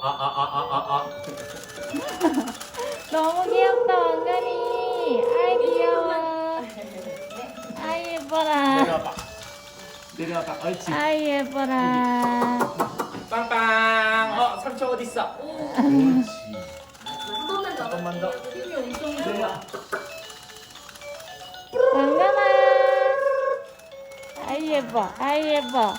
아, 아, 아, 너무 귀엽다 왕관이. 아이 귀여워. 아이 예뻐라. 내려와봐. 내려와봐. 옳지. 아이 예뻐라. 빵빵. 어 삼촌 어딨어? 옳지 잠깐만 더. 내려 왕관아. 아이 예뻐. 아이 예뻐.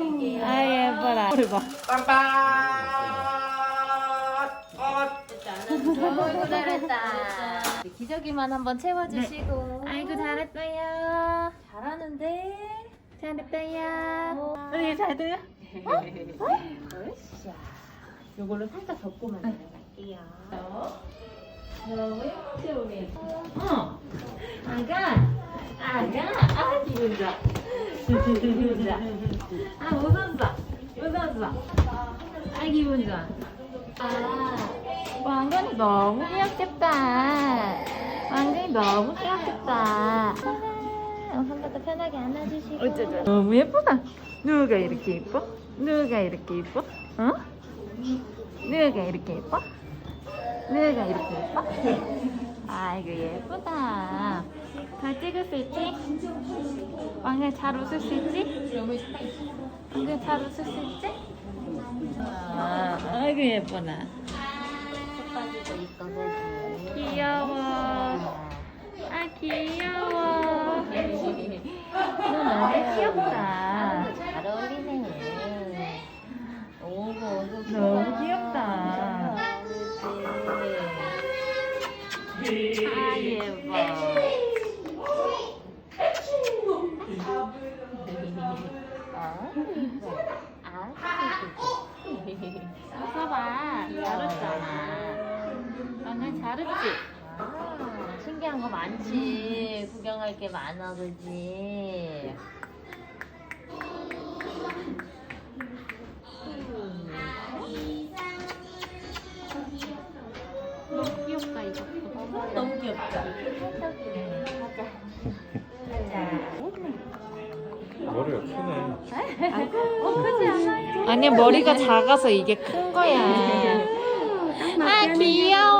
예뻐라. 우리 봐. 어 잘했다. 기저귀만 한번 채워주시고. 아이고 잘했어요. 잘하는데. 잘했어요. 언니 잘 들려? 으쌰. 요걸로 살짝 덮고만 내려갈게요. 너무 우리? 어. 아가. 아가. 아 기분 좋아. 기분 좋아. 아 웃었어. 웃었어. 아 기분 좋아. 아, 왕건이 너무 귀엽겠다. 왕건이 너무 귀엽겠다. 더 편하게 안아주시고. 어쩌죠? 너무 예쁘다. 누가 이렇게 예뻐? 누가 이렇게 예뻐? 어? 누가 이렇게 예뻐? 누가 이렇게 예뻐? 아이고 예쁘다. 잘 찍을 수 있지? 왕건 잘 웃을 수 있지? 왕건 잘 웃을 수 있지? 아, 아이고 예쁘나. 귀여워. 아 귀여워. 너 너무 귀엽다. 잘 어울리네. 오고. 너무 귀엽다. 아 예뻐. 웃어봐. 잘했잖아. 너는 잘했지? 아, 신기한 거 많지. 구경할 게 많아, 그지? 너무 귀엽다 이거. 너무 귀엽다. 머리가 크네 어, 크지 않아요? 아니야 머리가 작아서 이게 큰 거야. 아 귀여워.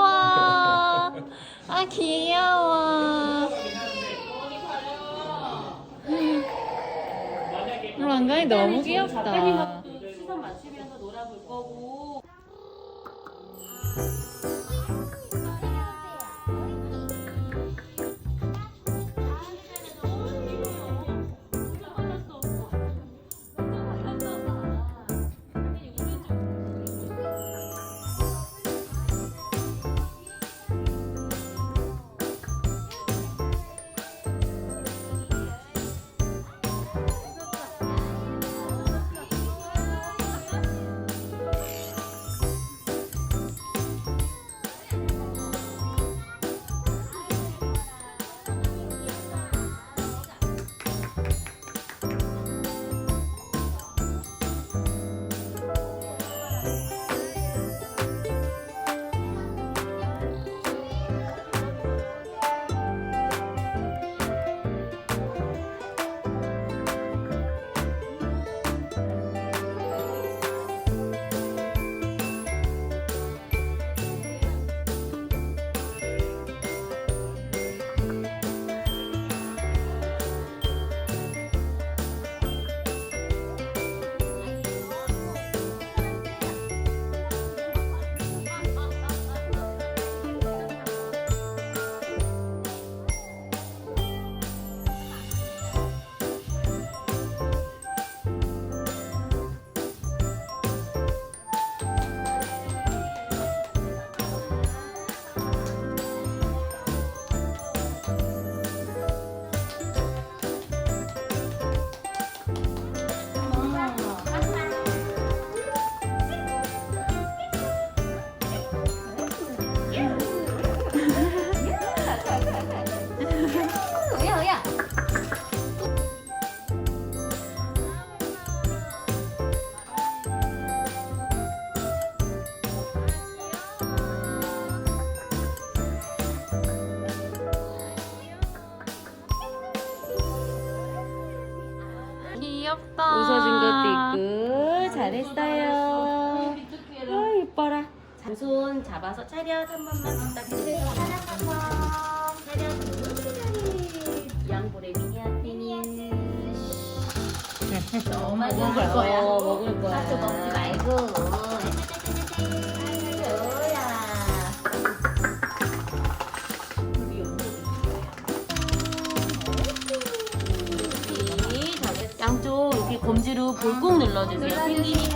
아 귀여워. 왕관이 너무 귀엽다. 시선 맞추면서 놀아볼 거고. 귀엽다. 웃어준 것도 있고 잘했어요. 아 예뻐라. 자, 손 잡아서 차렷 한 번만 부탁드려요. 차렷 한 번. 차렷. 양보레 미니아테니. 엄마 먹을 거야. 어, 먹을 거야. 먹지 말고. 이렇게 검지로 볼꼭 눌러주세요. 펭귄이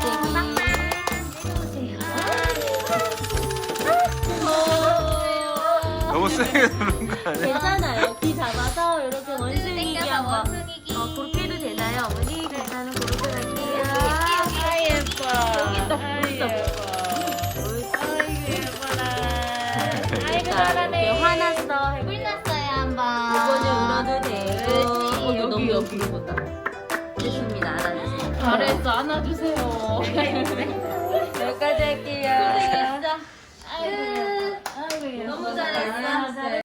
너무 세게 누른 거 아니야? 괜찮아요. 귀 잡아서 이렇게 원숭이기 한번. 원숭이기. 어, 그렇게 해도 되나요, 어머니? 괜찮은 그렇게 할게요. 아, 예뻐. 여기. 아이고, 잘하네. 이렇게 화났어. 해볼게요. 불났어요, 한번. 이거는 울어도 되고. 어, 이거 여기, 너무 여기. 예쁘다. 잘했어. 안아주세요. 여기까지 할게요. 아이고, 음. 아이고, 너무 잘했어. 아,